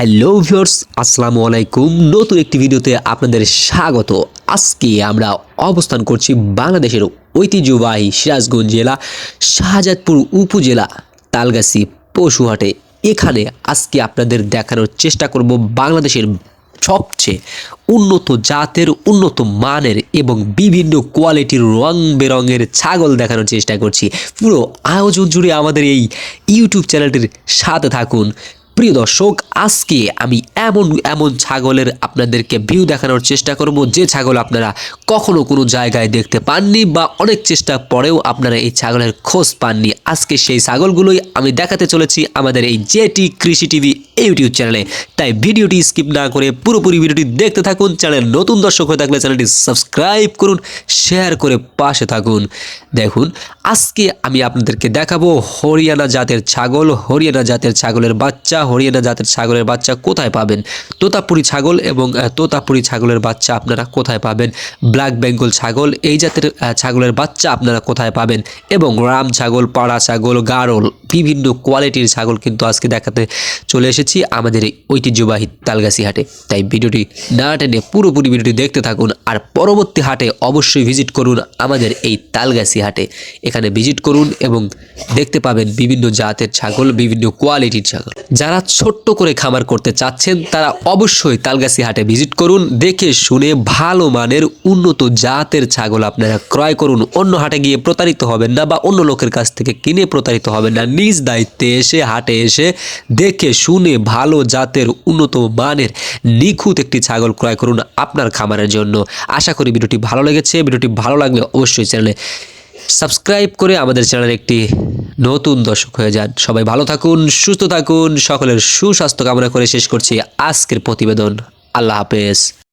Hello viewers আসসালামু আলাইকুম। নতুন একটি ভিডিওতে আপনাদের স্বাগত। আজকে আমরা অবস্থান করছি বাংলাদেশের ঐতিহ্যবাহী সিরাজগঞ্জ জেলা, শাহজাদপুর উপজেলা, তালগাছি পশুহাটে। এখানে আজকে আপনাদের দেখানোর চেষ্টা করব বাংলাদেশের সবচেয়ে উন্নত জাতের, উন্নত মানের এবং বিভিন্ন কোয়ালিটির রং বেরঙের ছাগল দেখানোর চেষ্টা করছি। পুরো আয়োজন জুড়ে আমাদের এই ইউটিউব চ্যানেলটির সাথে থাকুন। প্রিয় দর্শক, আজকে আমি এমন এমন ছাগলের আপনাদেরকে ভিউ দেখানোর চেষ্টা করব। যে ছাগল আপনারা কখনো কোনো জায়গায় দেখতে পাননি বা অনেক চেষ্টা পরেও আপনারা এই ছাগলের খোঁজ পাননি। আজকে সেই ছাগলগুলোই আমি দেখাতে চলেছি আমাদের এই জেটি কৃষি টিভি ইউটিউব চ্যানেলে। তাই ভিডিওটি স্কিপ না করে পুরোপুরি ভিডিওটি দেখতে থাকুন চ্যানেল নতুন দর্শক হয়ে থাকলে চ্যানেলটি সাবস্ক্রাইব করুন, শেয়ার করে পাশে থাকুন। দেখুন, আজকে আমি আপনাদেরকে দেখাবো হরিয়ানা জাতের ছাগল। হরিয়ানা জাতের ছাগলের বাচ্চা, হরিয়ানা জাতের ছাগলের বাচ্চা কোথায় পাবেন? তোতাপুরি ছাগল এবং তোতাপুরি ছাগলের বাচ্চা আপনারা কোথায় পাবেন? ব্ল্যাক বেঙ্গল ছাগল, এই জাতের ছাগলের বাচ্চা আপনারা কোথায় পাবেন? এবং রাম ছাগল, পাড়া ছাগল, গারল, বিভিন্ন কোয়ালিটির ছাগল কিন্তু আজকে দেখাতে চলে এসেছি। আমাদের এই ঐতিহ্যবাহী তালগাছি হাটে। তাই ভিডিওটি না টেনে পুরোপুরি ভিডিওটি দেখতে থাকুন আর পরবর্তী হাটে অবশ্যই ভিজিট করুন আমাদের এই তালগাছি হাটে। এখানে ভিজিট করুন এবং দেখতে পাবেন বিভিন্ন জাতের ছাগল, বিভিন্ন কোয়ালিটির ছাগল। যারা ছোট্ট করে খামার করতে চাচ্ছেন, তারা অবশ্যই তালগাছি হাটে ভিজিট করুন। দেখে শুনে ভালো মানের উন্নত জাতের ছাগল আপনারা ক্রয় করুন। অন্য হাটে গিয়ে প্রতারিত হবেন না বা অন্য লোকের কাছ থেকে কিনে প্রতারিত হবেন না। নিজ দায়িত্বে এসে হাটে এসে দেখে শুনে ভালো জাতের উন্নত মানের নিখুঁত একটি ছাগল ক্রয় করুন আপনার খামারের জন্য। আশা করি ভিডিওটি ভালো লেগেছে। ভিডিওটি ভালো লাগলে অবশ্যই চ্যানেলে সাবস্ক্রাইব করে আমাদের চ্যানেলে একটি নতুন দর্শক হয়ে যান। সবাই ভালো থাকুন, সুস্থ থাকুন, সকলের সুস্বাস্থ্য কামনা করে শেষ করছি আজকের প্রতিবেদন। আল্লাহ হাফেজ।